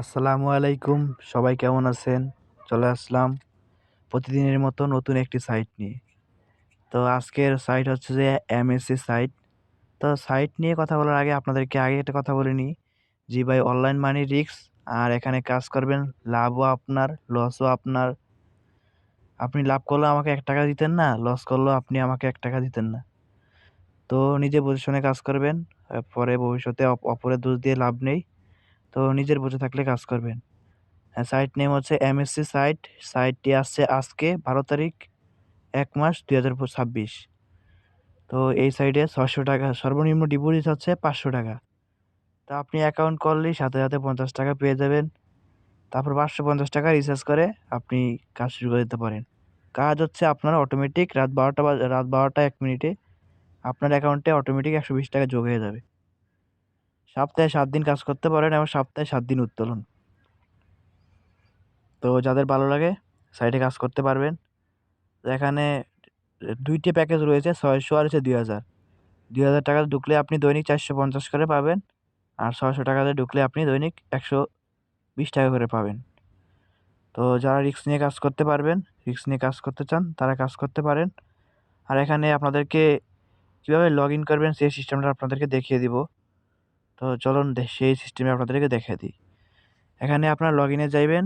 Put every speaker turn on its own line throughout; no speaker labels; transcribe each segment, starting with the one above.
আসসালামু আলাইকুম, সবাই কেমন আছেন? চলে আসলাম প্রতিদিনের মতো নতুন একটি সাইট নিয়ে। তো আজকের সাইট হচ্ছে যে এমএসসি সাইট তো সাইট নিয়ে কথা বলার আগে আপনাদেরকে আগে একটা কথা বলে নিই। জি ভাই অনলাইন মানি রিস্ক আর এখানে কাজ করবেন, লাভও আপনার লসও আপনার। আপনি লাভ করলেও আমাকে এক টাকা দিতেন না লস করলেও আপনি আমাকে এক টাকা দিতেন না। তো নিজে বুঝে শুনে কাজ করবেন পরে ভবিষ্যতে অপরের দোষ দিয়ে লাভ নেই। তো নিজের বুঝে থাকলে কাজ করবেন। সাইট নেম হচ্ছে এমএসসি সাইট সাইটটি আসছে আজকে, বারো তারিখ, এক মাস, দুই হাজার ছাব্বিশ। তো এই সাইডে ছশো টাকা, সর্বনিম্ন ডিপোজিট হচ্ছে পাঁচশো টাকা। তো আপনি অ্যাকাউন্ট করলেই সাথে সাথে পঞ্চাশ টাকা পেয়ে যাবেন। তারপর পাঁচশো পঞ্চাশ টাকা রিচার্জ করে আপনি কাজ শুরু করে দিতে পারেন। কাজ হচ্ছে আপনার অটোমেটিক রাত বারোটা রাত বারোটা এক মিনিটে আপনার অ্যাকাউন্টে অটোমেটিক একশো বিশ টাকা যোগ হয়ে যাবে। সপ্তাহে সাত দিন কাজ করতে পারেন এবং সপ্তাহে সাত দিন উত্তোলন। তো যাদের ভালো লাগে সাইডে কাজ করতে পারবেন। এখানে দুইটি প্যাকেজ রয়েছে, ছয়শো আর হচ্ছে দুই হাজার। দুই হাজার টাকা ঢুকলে আপনি দৈনিক চারশো পঞ্চাশ করে পাবেন আর ছয়শো টাকাতে ঢুকলে আপনি দৈনিক একশো বিশ টাকা করে পাবেন। তো যারা রিক্স নিয়ে কাজ করতে পারবেন রিক্স নিয়ে কাজ করতে চান, তারা কাজ করতে পারেন। আর এখানে আপনাদেরকে কীভাবে লগ ইন করবেন, সেই সিস্টেমটা আপনাদেরকে দেখিয়ে দিব। তো চলুন সেই সিস্টেমে আপনাদেরকে দেখে দিই। এখানে আপনারা লগ ইনে যাইবেন,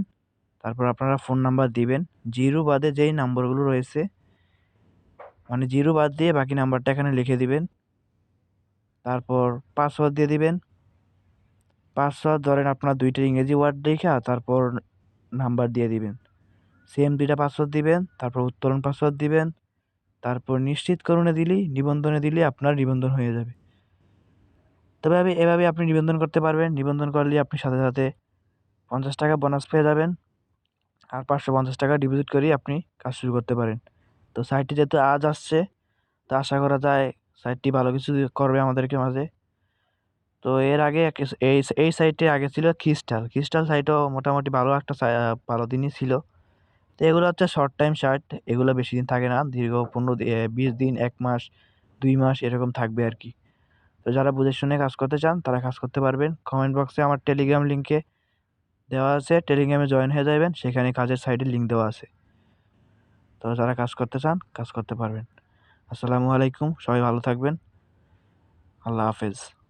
তারপর আপনারা ফোন নাম্বার দিবেন। জিরো বাদে যেই নাম্বারগুলো রয়েছে মানে জিরো বাদ দিয়ে বাকি নাম্বারটা এখানে লিখে দিবেন। তারপর পাসওয়ার্ড দিয়ে দিবেন। পাসওয়ার্ড ধরেন আপনার দুইটা ইংরেজি ওয়ার্ড লেখা তারপর নাম্বার দিয়ে দিবেন। সেম দুইটা পাসওয়ার্ড দিবেন, তারপর উত্তরণ পাসওয়ার্ড দিবেন। তারপর নিশ্চিতকরণে দিলেই, নিবন্ধনে দিলে আপনার নিবন্ধন হয়ে যাবে। তবে আমি এভাবে আপনি নিবন্ধন করতে পারবেন। নিবন্ধন করলে আপনি সাথে সাথে পঞ্চাশ টাকা বোনাস পেয়ে যাবেন। আর পাঁচশো পঞ্চাশ টাকা ডিপোজিট করেই আপনি কাজ শুরু করতে পারেন। তো সাইটটি যেহেতু আজ আসছে, তো আশা করা যায় সাইটটি ভালো কিছু করবে আমাদেরকে মাঝে। তো এর আগে এই এই সাইটে আগে ছিল খ্রিস্টাল খ্রিস্টাল সাইটও মোটামুটি ভালো একটা ভালো দিনই ছিল। তো এগুলো হচ্ছে শর্ট টাইম শার্ট এগুলো বেশি দিন থাকে না। দীর্ঘ পনেরো বিশ দিন, এক মাস, দুই মাস এরকম থাকবে আর কি। তো যারা বুঝে শুনে কাজ করতে চান, তারা কাজ করতে পারবেন। কমেন্ট বক্সে আমার টেলিগ্রাম লিঙ্কে দেওয়া আছে। টেলিগ্রামে জয়েন হয়ে যাবেন। সেখানে কাজের সাইডে লিঙ্ক দেওয়া আছে। তো যারা কাজ করতে চান, কাজ করতে পারবেন। আসসালামু আলাইকুম। সবাই ভালো থাকবেন। আল্লাহ হাফেজ।